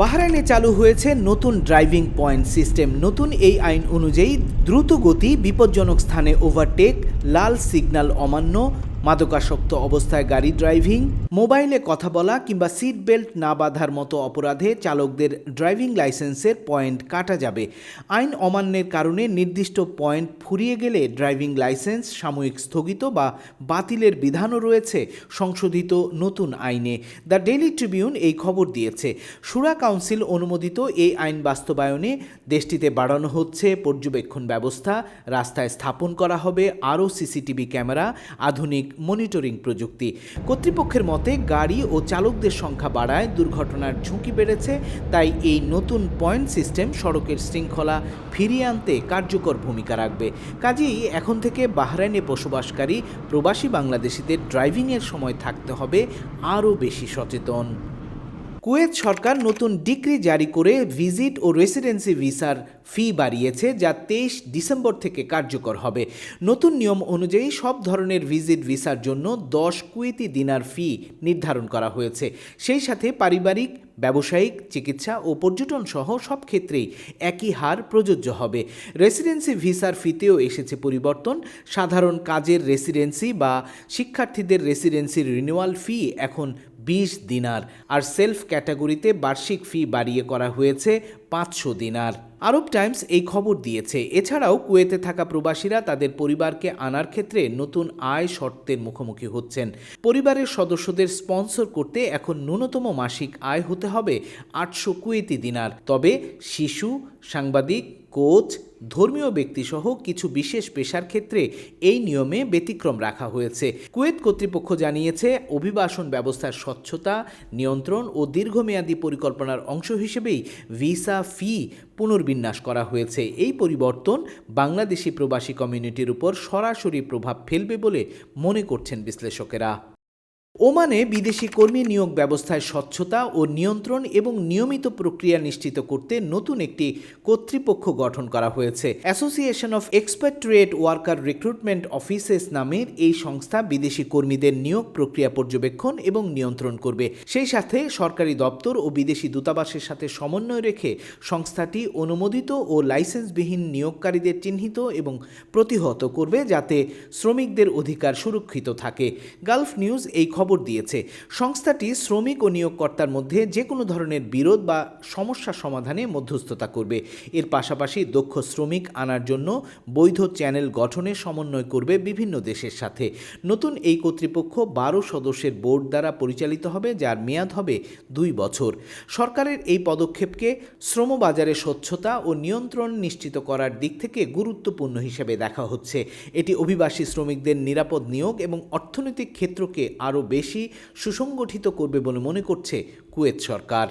বাহরাইনে চালু হয়েছে নতুন ড্রাইভিং পয়েন্ট সিস্টেম। নতুন এই আইন অনুযায়ী দ্রুত গতি, বিপজ্জনক স্থানে ওভারটেক লাল সিগন্যাল অমান্য মাদকাসক্ত অবস্থায় গাড়ি ড্রাইভিং, মোবাইলে কথা বলা কিংবা সিট বেল্ট না বাঁধার মতো অপরাধে চালকদের ড্রাইভিং লাইসেন্সের পয়েন্ট কাটা যাবে। আইন অমান্যের কারণে নির্দিষ্ট পয়েন্ট ফুরিয়ে গেলে ড্রাইভিং লাইসেন্স সাময়িক স্থগিত বা বাতিলের বিধানও রয়েছে সংশোধিত নতুন আইনে। দ্য ডেইলি ট্রিবিউন এই খবর দিয়েছে। সুরা কাউন্সিল অনুমোদিত এই আইন বাস্তবায়নে দেশটিতে বাড়ানো হচ্ছে পর্যবেক্ষণ ব্যবস্থা, রাস্তায় স্থাপন করা হবে আরও সিসিটিভি ক্যামেরা, আধুনিক মনিটরিং প্রযুক্তি। কর্তৃপক্ষের মতে, গাড়ি ও চালকদের সংখ্যা বাড়ায়, দুর্ঘটনার ঝুঁকি বেড়েছে, তাই এই নতুন পয়েন্ট সিস্টেম সড়কের শৃঙ্খলা ফিরিয়ে আনতে কার্যকর ভূমিকা রাখবে। কাজেই এখন থেকে বাহরাইনে বসবাসকারী প্রবাসী বাংলাদেশিদের ড্রাইভিংয়ের সময় থাকতে হবে আরও বেশি সচেতন। কুয়েত সরকার নতুন ডিক্রি জারি করে ভিজিট ও রেসিডেন্সি ভিসার ফি বাড়িয়েছে, যা তেইশ ডিসেম্বর থেকে কার্যকর হবে। নতুন নিয়ম অনুযায়ী সব ধরনের ভিজিট ভিসার জন্য দশ কুয়েতি দিনার ফি নির্ধারণ করা হয়েছে। সেই সাথে পারিবারিক, ব্যবসায়িক, চিকিৎসা ও পর্যটন সহ সব ক্ষেত্রেই একই হার প্রযোজ্য হবে। রেসিডেন্সি ভিসার ফিতেও এসেছে পরিবর্তন। সাধারণ কাজের রেসিডেন্সি বা শিক্ষার্থীদের রেসিডেন্সির রিনিউয়াল ফি এখন বিশ দিনার আর সেলফ ক্যাটাগরিতে বার্ষিক ফি বাড়িয়ে করা হয়েছে পাঁচশো দিনার। আরব টাইমস এই খবর দিয়েছে। এছাড়াও কুয়েতে থাকা প্রবাসীরা তাদের পরিবারকে আনার ক্ষেত্রে নতুন আয় শর্তের মুখোমুখি হচ্ছেন। পরিবারের সদস্যদের স্পন্সর করতে এখন ন্যূনতম মাসিক আয় হতে হবে আটশো কুয়েতি দিনার। তবে শিশু, সাংবাদিক, কোচ ধর্মীয় ব্যক্তিসহ কিছু বিশেষ পেশার ক্ষেত্রে এই নিয়মে ব্যতিক্রম রাখা হয়েছে। কুয়েত কর্তৃপক্ষ জানিয়েছে, অভিবাসন ব্যবস্থার স্বচ্ছতা, নিয়ন্ত্রণ ও দীর্ঘমেয়াদী পরিকল্পনার অংশ হিসেবেই ভিসা ফি পুনর্বিন্যাস করা হয়েছে। এই পরিবর্তন বাংলাদেশি প্রবাসী কমিউনিটির উপর সরাসরি প্রভাব ফেলবে বলে মনে করছেন বিশ্লেষকেরা। ওমানে বিদেশি কর্মী নিয়োগ ব্যবস্থায় স্বচ্ছতা ও নিয়ন্ত্রণ এবং নিয়মিত প্রক্রিয়া নিশ্চিত করতে নতুন একটি কর্তৃপক্ষ গঠন করা হয়েছে। Association of expatriate worker recruitment offices নামের এই সংস্থা বিদেশি কর্মীদের নিয়োগ প্রক্রিয়া পর্যবেক্ষণ এবং নিয়ন্ত্রণ করবে। সেই সাথে সরকারি দপ্তর ও বিদেশি দূতাবাসের সাথে সমন্বয় রেখে সংস্থাটি অনুমোদিত ও লাইসেন্সবিহীন নিয়োগকারীদের চিহ্নিত এবং প্রতিহত করবে যাতে শ্রমিকদের অধিকার সুরক্ষিত থাকে। গালফ নিউজ এই খবর দিয়েছে। সংস্থাটি শ্রমিক ও নিয়োগকর্তার মধ্যে যে কোনো ধরনের বিরোধ বা সমস্যা সমাধানে মধ্যস্থতা করবে। এর পাশাপাশি দক্ষ শ্রমিক আনার জন্য বৈধ চ্যানেল গঠনে সমন্বয় করবে বিভিন্ন দেশের সাথে। নতুন এই কর্তৃপক্ষ বারো সদস্যের বোর্ড দ্বারা পরিচালিত হবে, যার মেয়াদ হবে দুই বছর। সরকারের এই পদক্ষেপকে শ্রমবাজারে স্বচ্ছতা ও নিয়ন্ত্রণ নিশ্চিত করার দিক থেকে গুরুত্বপূর্ণ হিসেবে দেখা হচ্ছে। এটি অভিবাসী শ্রমিকদের নিরাপদ নিয়োগ এবং অর্থনৈতিক ক্ষেত্রকে আরও বেশি সুসংগঠিত করবে বলে মনে করছে কুয়েত সরকার।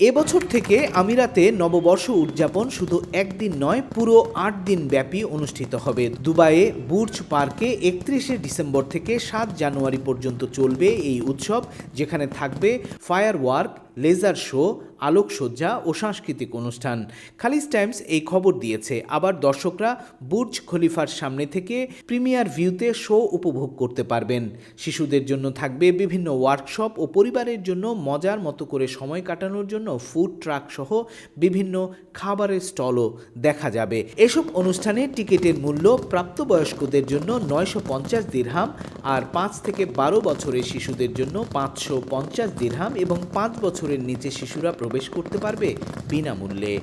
এবছর থেকে আমিরাতে নববর্ষ উদযাপন শুধু একদিন নয়, পুরো আট দিন ব্যাপী অনুষ্ঠিত হবে। দুবাইয়ে বুর্জ পার্কে একত্রিশে ডিসেম্বর থেকে সাত জানুয়ারি পর্যন্ত চলবে এই উৎসব, যেখানে থাকবে ফায়ার ওয়ার্ক লেজার শো, আলোকসজ্জা ও সাংস্কৃতিক অনুষ্ঠান। খালিজ টাইমস এই খবর দিয়েছে। আবার দর্শকরা বুর্জ খলিফার সামনে থেকে প্রিমিয়ার ভিউতে শো উপভোগ করতে পারবেন। শিশুদের জন্য থাকবে বিভিন্ন ওয়ার্কশপ ও পরিবারের জন্য মজার মতো করে সময় কাটানোর জন্য ফুড ট্রাক সহ বিভিন্ন খাবারের স্টলও দেখা যাবে। এসব অনুষ্ঠানে টিকিটের মূল্য প্রাপ্তবয়স্কদের জন্য নয়শো পঞ্চাশ দিরহাম আর পাঁচ থেকে বারো বছরের শিশুদের জন্য পাঁচশো পঞ্চাশ দিরহাম এবং পাঁচ বছরের নিচে শিশুরা প্রবেশ করতে পারবে বিনামূল্যে।